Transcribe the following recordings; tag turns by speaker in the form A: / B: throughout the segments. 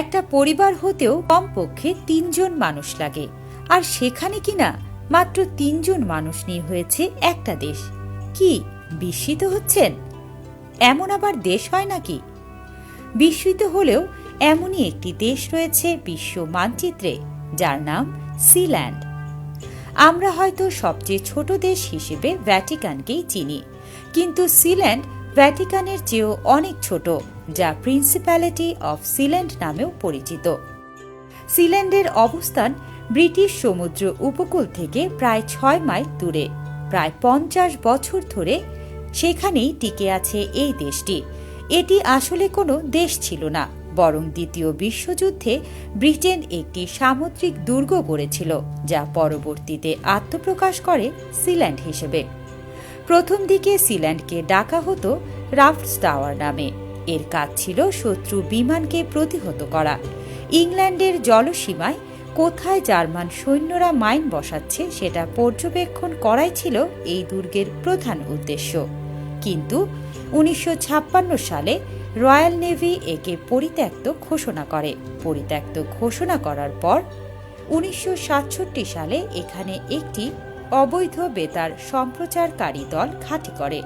A: একটা পরিবার হতেও কমপক্ষে তিনজন মানুষ লাগে। আর সেখানে কিনা মাত্র তিনজন মানুষ নিয়ে হয়েছে একটা দেশ। কি বিস্মিত হচ্ছেন? এমন আবার দেশ হয় নাকি? বিস্মিত হলেও এমনই একটি দেশ রয়েছে বিশ্ব মানচিত্রে, যার নাম সিল্যান্ড। আমরা হয়তো সবচেয়ে ছোট দেশ হিসেবে ভ্যাটিকানকেই চিনি, কিন্তু সিল্যান্ড ভ্যাটিকানের চেয়েও অনেক ছোট, যা প্রিন্সিপ্যালিটি অফ সিল্যান্ড নামেও পরিচিত। সিল্যান্ডের অবস্থান ব্রিটিশ সমুদ্র উপকূল থেকে প্রায় ছয় মাইল দূরে। প্রায় পঞ্চাশ বছর ধরে সেখানেই টিকে আছে এই দেশটি। এটি আসলে কোনো দেশ ছিল না, বরং দ্বিতীয় বিশ্বযুদ্ধে ব্রিটেন একটি সামুদ্রিক দুর্গ গড়েছিল, যা পরবর্তীতে আত্মপ্রকাশ করে সিল্যান্ড হিসেবে। প্রথম দিকে সিল্যান্ডকে ডাকা হতো রাফটস টাওয়ার নামে। এর কাজ ছিল শত্রু বিমানকে প্রতিহত করা। ইংল্যান্ডের জলসীমায় কোথায় জার্মান সৈন্যরা মাইন বসাচ্ছে সেটা পর্যবেক্ষণ করাই ছিল এই দুর্গের প্রধান উদ্দেশ্য। কিন্তু উনিশশো ছাপ্পান্ন সালে রয়্যাল নেভি একে পরিত্যক্ত ঘোষণা করে। পরিত্যক্ত ঘোষণা করার পর উনিশশো সাতষট্টি সালে এখানে একটি অবৈধ বেতার সম্প্রচারকারী দল ঘাঁটি করে।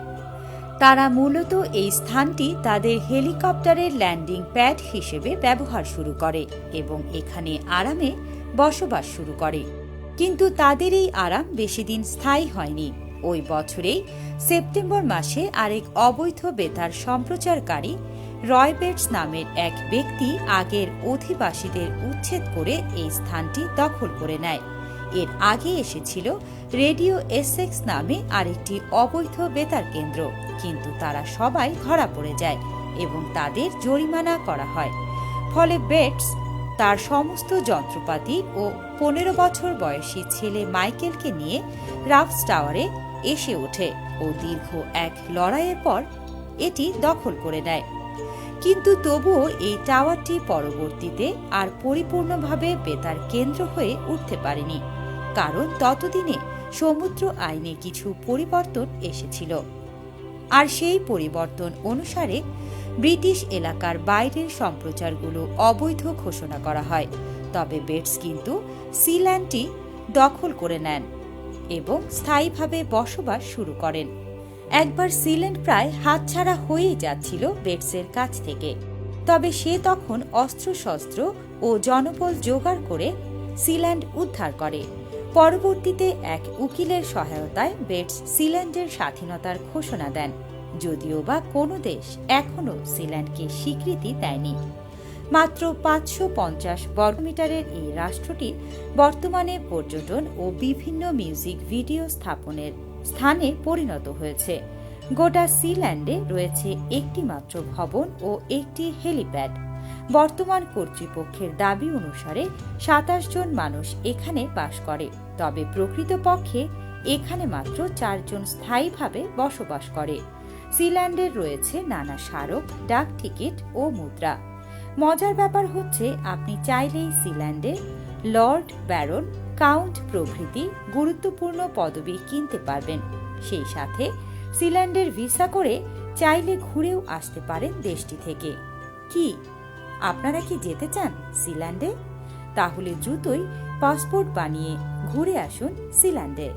A: তারা মূলত এই স্থানটি তাদের হেলিকপ্টারের ল্যান্ডিং প্যাড হিসেবে ব্যবহার শুরু করে এবং এখানে আরামে বসবাস শুরু করে। কিন্তু তাদের এই আরাম বেশি দিন স্থায়ী হয়নি। ওই বছরেই সেপ্টেম্বর মাসে আরেক অবৈধ বেতার সম্প্রচারকারী রয়বেটস নামের এক ব্যক্তি আগের অধিবাসীদের উচ্ছেদ করে এই স্থানটি দখল করে নেয়। এর আগে এসেছিল রেডিও এসেক্স নামে আরেকটি অবৈধ বেতার কেন্দ্র। কিন্তু তারা সবাই ধরা পড়ে যায় এবং তাদের জরিমানা করা হয়। ফলে বেটস, তার সমস্ত যন্ত্রপাতি ও পনেরো বছর বয়সী ছেলে মাইকেলকে নিয়ে রাফস টাওয়ারে এসে ওঠে ও দীর্ঘ এক লড়াইয়ের পর এটি দখল করে নেয়। কিন্তু তবুও এই টাওয়ারটি পরবর্তীতে আর পরিপূর্ণভাবে বেতার কেন্দ্র হয়ে উঠতে পারেনি। কারণ ততদিনে সমুদ্র আইনে কিছু পরিবর্তন এসেছিল। আর সেই পরিবর্তন অনুসারে ব্রিটিশ এলাকার বাইরের সম্প্রচারগুলো অবৈধ ঘোষণা করা হয়, তবে বেটস কিন্তু সিল্যান্ডটি দখল করে নেন এবং স্থায়ীভাবে বসবাস শুরু করেন। একবার সিল্যান্ড প্রায় হাতছাড়া হয়েই যাচ্ছিল বেটসের কাছ থেকে, তবে সে তখন অস্ত্রশস্ত্র ও জনবল জোগাড় করে সিল্যান্ড উদ্ধার করে। পরবর্তীতে এক উকিলের সহায়তায় বেটস সিল্যান্ডের স্বাধীনতার ঘোষণা দেন, যদিও বা কোনো দেশ এখনও সিল্যান্ডকে স্বীকৃতি দেয়নি। মাত্র পাঁচশো পঞ্চাশ বর্গমিটারের এই রাষ্ট্রটি বর্তমানে পর্যটন ও বিভিন্ন মিউজিক ভিডিও স্থাপনের স্থানে পরিণত হয়েছে। গোটা সিল্যান্ডে রয়েছে একটি মাত্র ভবন ও একটি হেলিপ্যাড। বর্তমান কর্তৃপক্ষের দাবি অনুসারে সাতাশ জন মানুষ এখানে বাস করে। তবে প্রকৃতপক্ষে এখানে মাত্র চারজন স্থায়ীভাবে বসবাস করে। সিল্যান্ডের রয়েছে নানা স্মারক, ডাক টিকিট ও মুদ্রা। মজার ব্যাপার হচ্ছে, আপনি চাইলেই সিল্যান্ডে লর্ড ব্যারন কাউন্ট প্রভৃতি গুরুত্বপূর্ণ পদবি কিনতে পারবেন। সেই সাথে সিল্যান্ডের ভিসা করে চাইলে ঘুরেও আসতে পারেন দেশটি থেকে। কি আপনারা কি যেতে চান সিল্যান্ডে? তাহলে দ্রুতই পাসপোর্ট বানিয়ে ঘুরে আসুন সিল্যান্ডে।